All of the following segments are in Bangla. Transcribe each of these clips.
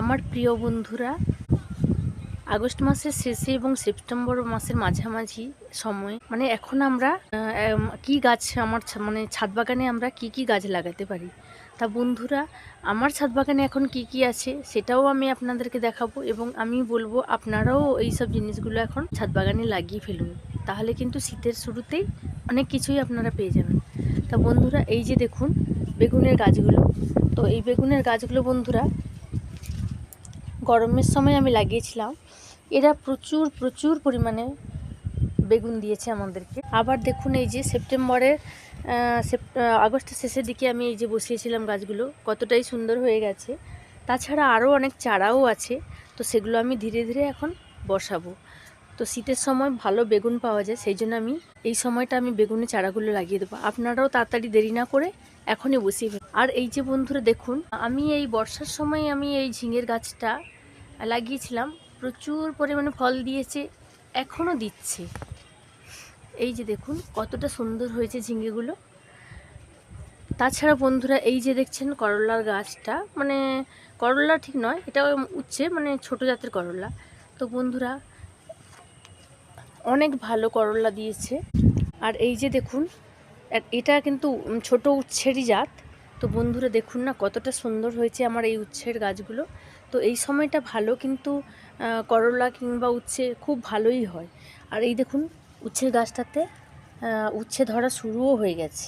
আমার প্রিয় বন্ধুরা, আগস্ট মাসের শেষে এবং সেপ্টেম্বর মাসের মাঝামাঝি সময় মানে এখন আমরা কি গাছ আমার মানে ছাদ বাগানে আমরা কি কি গাছ লাগাতে পারি? তা বন্ধুরা, আমার ছাদ বাগানে এখন কি কি আছে সেটাও আমি আপনাদেরকে দেখাবো এবং আমি বলব আপনারাও এই সব জিনিসগুলো এখন ছাদ বাগানে লাগিয়ে ফেলুন। তাহলে কিন্তু শীতের শুরুতেই অনেক কিছুই আপনারা পেয়ে যাবেন। তা বন্ধুরা, এই যে দেখুন, বেগুনের গাছগুলো। তো এই বেগুনের গাছগুলো বন্ধুরা গরমের সময় আমি লাগিয়েছিলাম। এরা প্রচুর প্রচুর পরিমাণে বেগুন দিয়েছে আমাদেরকে। আবার দেখুন এই যে সেপ্টেম্বরের আগস্টের শেষের দিকে আমি এই যে বসিয়েছিলাম গাছগুলো, কতটাই সুন্দর হয়ে গেছে। তাছাড়া আরও অনেক চারাও আছে, তো সেগুলো আমি ধীরে ধীরে এখন বসাবো। তো শীতের সময় ভালো বেগুন পাওয়া যায়, সেই জন্য আমি এই সময়টা আমি বেগুনের চারাগুলো লাগিয়ে দেবো। আপনারাও তাড়াতাড়ি দেরি না করে এখনই বসিয়ে। আর এই যে বন্ধুরা দেখুন, আমি এই বর্ষার সময় আমি এই ঝিঙের গাছটা লাগিয়েছিলাম, প্রচুর পরিমাণে ফল দিয়েছে, এখনও দিচ্ছে। এই যে দেখুন, কতটা সুন্দর হয়েছে ঝিঙেগুলো। তাছাড়া বন্ধুরা এই যে দেখছেন করলার গাছটা মানে করলা ঠিক নয় এটা উচ্ছে মানে ছোট জাতের করলা। তো বন্ধুরা, অনেক ভালো করলা দিয়েছে। আর এই যে দেখুন এটা কিন্তু ছোট উচ্ছেরই জাত তো বন্ধুরা দেখুন না কতটা সুন্দর হয়েছে আমার এই উচ্ছের গাছগুলো। তো এই সময়টা ভালো কিন্তু করলা কিংবা উচ্ছে খুব ভালোই হয়। আর এই দেখুন উচ্ছের গাছটাতে উচ্ছে ধরা শুরুও হয়ে গেছে।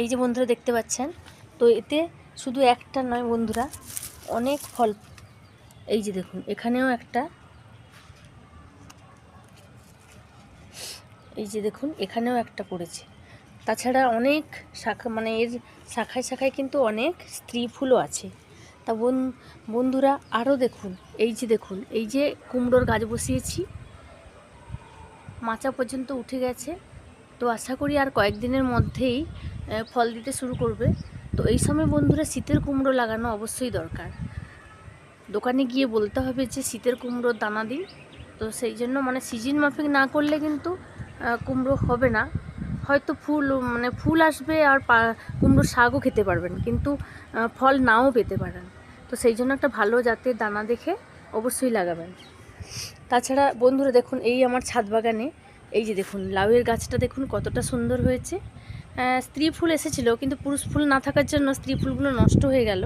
এই যে বন্ধুরা দেখতে পাচ্ছেন, তো এতে শুধু একটা নয় বন্ধুরা, অনেক ফল। এই যে দেখুন, এখানেও একটা। এই যে দেখুন, এখানেও একটা পড়েছে। তাছাড়া অনেক শাখা মানে এর শাখায় শাখায় কিন্তু অনেক স্ত্রী ফুলও আছে। তা বন, বন্ধুরা আরও দেখুন, এই যে দেখুন, এই যে কুমড়োর গাছ বসিয়েছি। মাচা পর্যন্ত উঠে গেছে। তো আশা করি আর কয়েকদিনের মধ্যেই ফল দিতে শুরু করবে। তো এই সময় বন্ধুরা শীতের কুমড়ো লাগানো অবশ্যই দরকার। দোকানে গিয়ে বলতে হবে যে শীতের কুমড়োর দানা দিন। তো সেই জন্য মানে সিজন মাফিক না করলে কিন্তু কুমড়ো হবে না। হয়তো ফুল মানে ফুল আসবে আর কুমড়োর শাকও খেতে পারবেন, কিন্তু ফল নাও পেতে পারেন। তো সেই জন্য একটা ভালো জাতের দানা দেখে অবশ্যই লাগাবেন। তাছাড়া বন্ধুরা দেখুন, এই আমার ছাদ বাগানে, এই যে দেখুন, লাউয়ের গাছটা দেখুন কতটা সুন্দর হয়েছে। স্ত্রী ফুল এসেছিল, কিন্তু পুরুষ ফুল না থাকার জন্য স্ত্রী ফুলগুলো নষ্ট হয়ে গেল।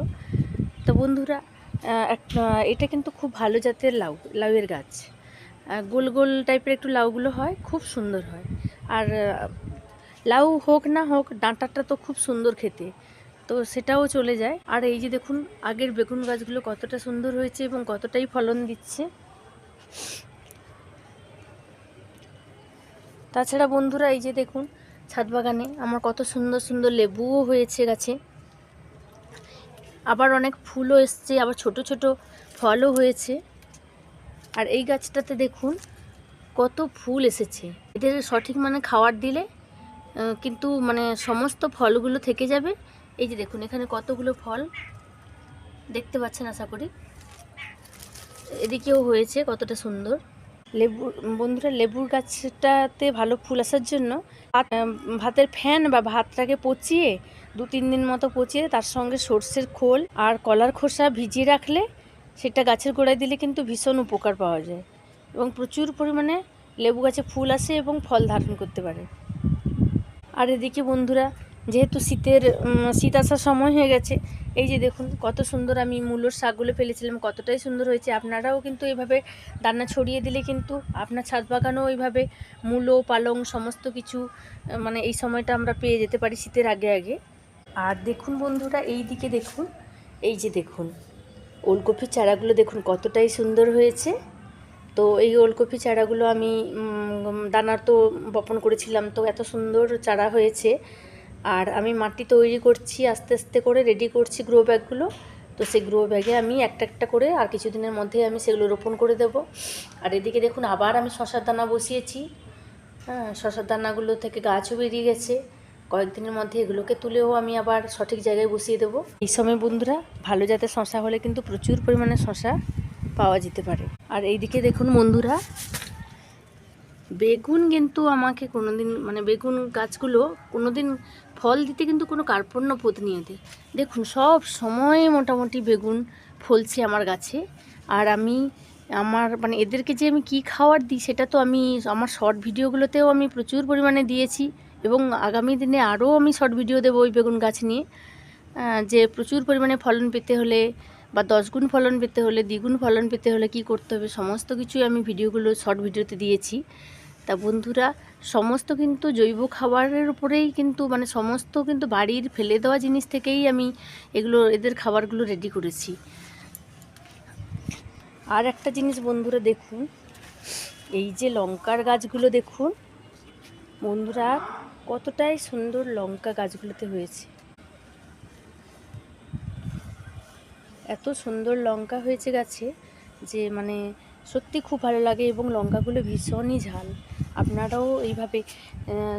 তো বন্ধুরা এটা কিন্তু খুব ভালো জাতের লাউ, লাউয়ের গাছ। গোল গোল টাইপের একটু লাউগুলো হয়, খুব সুন্দর হয়। আর লাউ হোক না হোক, ডাঁটাটা তো খুব সুন্দর খেতে। তো সেটাও চলে যায়। আর এই যে দেখুন, আগের বেগুন গাছগুলো কতটা সুন্দর হয়েছে এবং কতটাই ফলন দিচ্ছে। তাছাড়া বন্ধুরা, এই যে দেখুন, ছাদ বাগানে আমার কত সুন্দর সুন্দর লেবুও হয়েছে গাছে। আবার অনেক ফুলও এসছে, আবার ছোট ছোট ফলও হয়েছে। আর এই গাছটাতে দেখুন, কত ফুল এসেছে। এদের সঠিক মানে খাবার দিলে কিন্তু মানে সমস্ত ফলগুলো থেকে যাবে। এই যে দেখুন, এখানে কতগুলো ফল দেখতে পাচ্ছেন আশা করি। এদিকেও হয়েছে কতটা সুন্দর। লেবু, বন্ধুরা, লেবুর গাছটাতে ভালো ফুল আসার জন্য ভাত- ভাতের ফ্যান বা ভাতটাকে পচিয়ে দু তিন দিন মতো পচিয়ে তার সঙ্গে সর্ষের খোল আর কলার খোসা ভিজিয়ে রাখলে সেটা গাছের গোড়ায় দিলে কিন্তু ভীষণ উপকার পাওয়া যায় এবং প্রচুর পরিমাণে লেবু গাছে ফুল আসে এবং ফল ধারণ করতে পারে। আর এদিকে বন্ধুরা, যেহেতু শীতের শীত আসার সময় হয়ে গেছে, এই যে দেখুন কত সুন্দর আমি মূলোর শাকগুলো ফেলেছিলাম, কতটাই সুন্দর হয়েছে। আপনারাও কিন্তু এইভাবে দানা ছড়িয়ে দিলে কিন্তু আপনার ছাদ বাগানও এইভাবে মূলো, পালং সমস্ত কিছু মানে এই সময়টা আমরা পেয়ে যেতে পারি শীতের আগে আগে। আর দেখুন বন্ধুরা, এই দিকে দেখুন, এই যে দেখুন, ওলকপির চারাগুলো দেখুন কতটাই সুন্দর হয়েছে। তো এই ওলকপি চারাগুলো আমি দানার তো বপন করেছিলাম, তো এত সুন্দর চারা হয়েছে। আর আমি মাটি তৈরি করছি, আস্তে আস্তে করে রেডি করছি গ্রো ব্যাগগুলো তো সেই গ্রো ব্যাগে আমি একটা একটা করে আর কিছুদিনের মধ্যে আমি সেগুলো রোপণ করে দেব। আর এদিকে দেখুন আবার আমি শশার দানা বসিয়েছি। হ্যাঁ শশার দানাগুলো থেকে গাছও বেরিয়ে গেছে। কয়েকদিনের মধ্যে এগুলোকে তুলেও আমি আবার সঠিক জায়গায় বসিয়ে দেবো। এই সময় বন্ধুরা, ভালো জাতের শশা হলে কিন্তু প্রচুর পরিমাণে শশা পাওয়া যেতে পারে। আর এইদিকে দেখুন বন্ধুরা, বেগুন কিন্তু আমাকে কোনোদিন মানে বেগুন গাছগুলো কোনোদিন ফল দিতে কিন্তু কোনো কার্পণ্য নিয়ে দেয়। দেখুন, সব সময় মোটামুটি বেগুন ফলছে আমার গাছে। আর আমি আমার মানে এদেরকে যে আমি কি খাবার দিই সেটা তো আমি, আমার শর্ট ভিডিওগুলোতেও আমি প্রচুর পরিমাণে দিয়েছি এবং আগামী দিনে আরও আমি শর্ট ভিডিও দেবো ওই বেগুন গাছ নিয়ে। যে প্রচুর পরিমাণে ফলন পেতে হলে বা দশ গুণ ফলন পেতে হলে, দ্বিগুণ ফলন পেতে হলে কি করতে হবে? সমস্ত কিছুই আমি ভিডিওগুলো শর্ট ভিডিওতে দিয়েছি। তা বন্ধুরা, সমস্ত কিন্তু জৈব খাবারের উপরেই কিন্তু মানে সমস্ত কিন্তু বাড়ির ফেলে দেওয়া জিনিস থেকেই আমি এগুলো, এদের খাবারগুলো রেডি করেছি। আর একটা জিনিস বন্ধুরা দেখুন, এই যে লঙ্কার গাছগুলো দেখুন, বন্ধুরা কতটাই সুন্দর লঙ্কা গাছগুলোতে হয়েছে। এত সুন্দর লঙ্কা হয়েছে গাছে যে মানে সত্যি খুব ভালো লাগে এবং লঙ্কাগুলো ভীষণই ঝাল। আপনারাও এইভাবে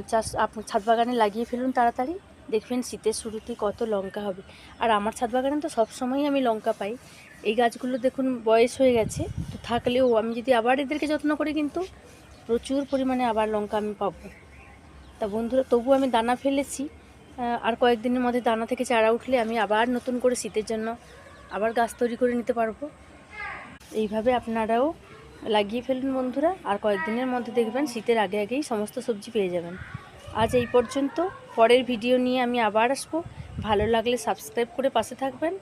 চাষ আপ- ছাদ বাগানে লাগিয়ে ফেলুন তাড়াতাড়ি, দেখবেন শীতের শুরুতে কত লঙ্কা হবে। আর আমার ছাদ বাগানে তো সবসময়ই আমি লঙ্কা পাই। এই গাছগুলো দেখুন বয়স হয়ে গেছে, তো থাকলেও আমি যদি আবার এদেরকে যত্ন করি কিন্তু প্রচুর পরিমাণে আবার লঙ্কা আমি পাবো। তা বন্ধুরা তবু আমি দানা ফেলেছি আর কয়েকদিনের মধ্যে দানা থেকে চারা উঠলে আমি আবার নতুন করে শীতের জন্য আবার গাছ তৈরি করে নিতে পারব। এইভাবে আপনারাও লাগিয়ে ফেলুন বন্ধুরা, আর কয়েকদিনের মধ্যে দেখবেন শীতের আগে আগেই সমস্ত সবজি পেয়ে যাবেন। আজ এই পর্যন্ত, পরের ভিডিও নিয়ে আমি আবার আসব। ভালো লাগলে সাবস্ক্রাইব করে পাশে থাকবেন,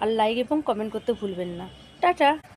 আর লাইক এবং কমেন্ট করতে ভুলবেন না। টাটা!